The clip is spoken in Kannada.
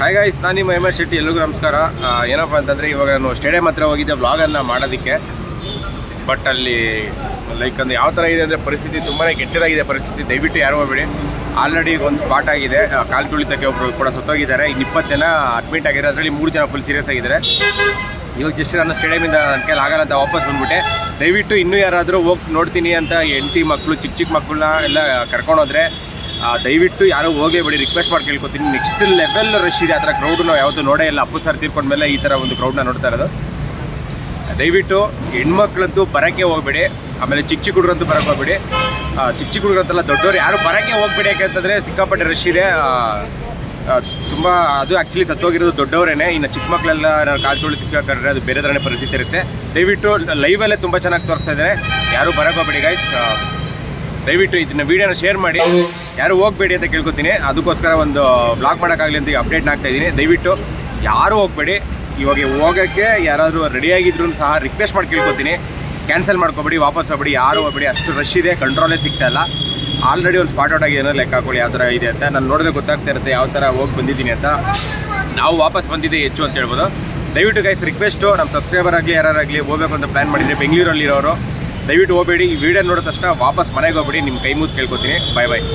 ಹಾಯ್ ಗಾಯ್ಸ್ ನಾನು ನಿಮ್ಮ ಎಸ್ ಶೆಟ್ಟಿ, ಎಲ್ರಿಗೂ ನಮಸ್ಕಾರ. ಏನಪ್ಪ ಅಂತಂದರೆ ಇವಾಗ ನಾನು ಸ್ಟೇಡಿಯಂ ಹತ್ರ ಹೋಗಿದ್ದೆ ವ್ಲಾಗನ್ನು ಮಾಡೋದಕ್ಕೆ. ಬಟ್ ಅಲ್ಲಿ ಲೈಕ್ ಅಂದರೆ ಯಾವ ಥರ ಇದೆ ಅಂದರೆ ಪರಿಸ್ಥಿತಿ ತುಂಬಾ ಕೆಟ್ಟದಾಗಿದೆ ಪರಿಸ್ಥಿತಿ, ದಯವಿಟ್ಟು ಯಾರು ಹೋಗ್ಬೇಡಿ. ಆಲ್ರೆಡಿ ಒಂದು ಸ್ಪಾಟ್ ಆಗಿದೆ. ಕಾಲು ತುಳಿತಕ್ಕೆ ಒಬ್ಬರು ಕೂಡ ಸತ್ತೋಗಿದ್ದಾರೆ. ಇನ್ನು ಇಪ್ಪತ್ತು ಜನ ಅಡ್ಮಿಟ್ ಆಗಿದ್ದಾರೆ. ಅದರಲ್ಲಿ ಮೂರು ಜನ ಫುಲ್ ಸೀರಿಯಸ್ ಆಗಿದ್ದಾರೆ. ಇವಾಗ ಜಸ್ಟ್ ನಾನು ಸ್ಟೇಡಿಯಮಿಂದ ನನ್ನ ಕೈಲಿ ಆಗಲ್ಲ ಅಂತ ವಾಪಸ್ ಬಂದ್ಬಿಟ್ಟೆ. ದಯವಿಟ್ಟು ಇನ್ನೂ ಯಾರಾದರೂ ಹೋಗಿ ನೋಡ್ತೀನಿ ಅಂತ ಹೆಂಡತಿ ಮಕ್ಕಳು ಚಿಕ್ಕ ಚಿಕ್ಕ ಮಕ್ಕಳನ್ನ ಎಲ್ಲ ಕರ್ಕೊಂಡೋದ್ರೆ ದಯವಿಟ್ಟು ಯಾರು ಹೋಗೇ ಬಿಡಿ ರಿಕ್ವೆಸ್ಟ್ ಮಾಡಿ ಕೇಳ್ಕೊತೀನಿ. ನೆಕ್ಸ್ಟ್ ಲೆವೆಲ್ ರಶ್ ಇದೆ, ಆ ಥರ ಕ್ರೌಡ್ ನಾವು ಯಾವತ್ತೂ ನೋಡೇ ಇಲ್ಲ. ಅಪ್ಪು ಸರ್ ತೀರ್ಕೊಂಡ್ಮೇಲೆ ಈ ಥರ ಒಂದು ಕ್ರೌಡ್ನ ನೋಡ್ತಾ ಇರೋದು. ದಯವಿಟ್ಟು ಹೆಣ್ಮಕ್ಳಂತೂ ಬರೋಕ್ಕೆ ಹೋಗ್ಬೇಡಿ. ಆಮೇಲೆ ಚಿಕ್ಕ ಚಿಕ್ಕ ಹುಡುಗರಂತೂ ಬರೋಕ್ಕೆ ಹೋಗ್ಬೇಡಿ. ಚಿಕ್ಕ ಚಿಕ್ಕ ಹುಡುಗರಂತೆಲ್ಲ, ದೊಡ್ಡವ್ರು ಯಾರು ಬರೋಕ್ಕೆ ಹೋಗ್ಬೇಡಿ ಯಾಕಂತಂದರೆ ಸಿಕ್ಕಾಪಟ್ಟೆ ರಶ್ ಇದೆ. ತುಂಬ ಅದು ಆ್ಯಕ್ಚುಲಿ ಸತ್ತೋಗಿರೋದು ದೊಡ್ಡವರೇನೆ. ಇನ್ನು ಚಿಕ್ಕ ಮಕ್ಕಳೆಲ್ಲ ಕಾಲು ತಿಕ್ಕಾ ಕಂಡ್ರೆ ಅದು ಬೇರೆ ಥರನೇ ಪರಿಸ್ಥಿತಿ ಇರುತ್ತೆ. ದಯವಿಟ್ಟು ಲೈವಲ್ಲೇ ತುಂಬ ಚೆನ್ನಾಗಿ ತೋರಿಸ್ತಾ ಇದ್ದಾರೆ. ಯಾರು ಬರೋಕ್ಕೆ ಹೋಗ್ಬೇಡಿ ಗಾಯ್ಸ್ ದಯವಿಟ್ಟು ಇದನ್ನ ವೀಡಿಯೋನ ಶೇರ್ ಮಾಡಿ. ಯಾರು ಹೋಗಬೇಡಿ ಅಂತ ಕೇಳ್ಕೊತೀನಿ. ಅದಕ್ಕೋಸ್ಕರ ಒಂದು ಬ್ಲಾಗ್ ಮಾಡೋಕ್ಕಾಗಲಿ ಅಂತ ಅಪ್ಡೇಟ್ನ ಆಗ್ತಾ ಇದ್ದೀನಿ ದಯವಿಟ್ಟು ಯಾರೂ ಹೋಗಬೇಡಿ. ಇವಾಗ ಹೋಗೋಕ್ಕೆ ಯಾರಾದರೂ ರೆಡಿಯಾಗಿದ್ರು ಸಹ ರಿಕ್ವೆಸ್ಟ್ ಮಾಡಿ ಕೇಳ್ಕೊತೀನಿ. ಕ್ಯಾನ್ಸಲ್ ಮಾಡ್ಕೊಬೇಡಿ, ವಾಪಸ್ ಹೋಗ್ಬೇಡಿ, ಯಾರು ಹೋಗ್ಬೇಡಿ. ಅಷ್ಟು ರಶ್ ಇದೆ ಕಂಟ್ರೋಲೇ ಸಿಗ್ತಾ ಇಲ್ಲ. ಆಲ್ರೆಡಿ ಒಂದು ಸ್ಪಾಟ್ ಔಟ್ ಆಗಿ ಲೆಕ್ಕ ಹಾಕೊಳ್ಳಿ ಯಾವ ಥರ ಇದೆ ಅಂತ. ನಾನು ನೋಡಿದ್ರೆ ಗೊತ್ತಾಗ್ತಾ ಇರುತ್ತೆ ಯಾವ ಥರ ಹೋಗಿ ಬಂದಿದ್ದೀನಿ ಅಂತ. ನಾವು ವಾಪಸ್ ಬಂದಿದ್ದೆ ಹೆಚ್ಚು ಅಂತ ಹೇಳ್ಬೋದು. ದಯವಿಟ್ಟು ಗೈಸ್ ರಿಕ್ವೆಸ್ಟು ನಮ್ಮ ಸಬ್ಸ್ಕ್ರೈಬರ್ ಆಗಲಿ ಯಾರಾಗಲಿ ಹೋಗ್ಬೇಕು ಅಂತ ಪ್ಲ್ಯಾನ್ ಮಾಡಿದರೆ ಬೆಂಗಳೂರಲ್ಲಿರೋರು, ದಯವಿಟ್ಟು ಹೋಗಬೇಡಿ. ಈ ವಿಡಿಯೋ ನೋಡಿದ ತಕ್ಷಣ ವಾಪಸ್ ಮನೆಗೆ ಹೋಗ್ಬೇಡಿ. ನಿಮ್ಮ ಕೈ ಮುದ್ದು ಕೇಳ್ಕೊತೀನಿ. ಬಾಯ್ ಬಾಯ್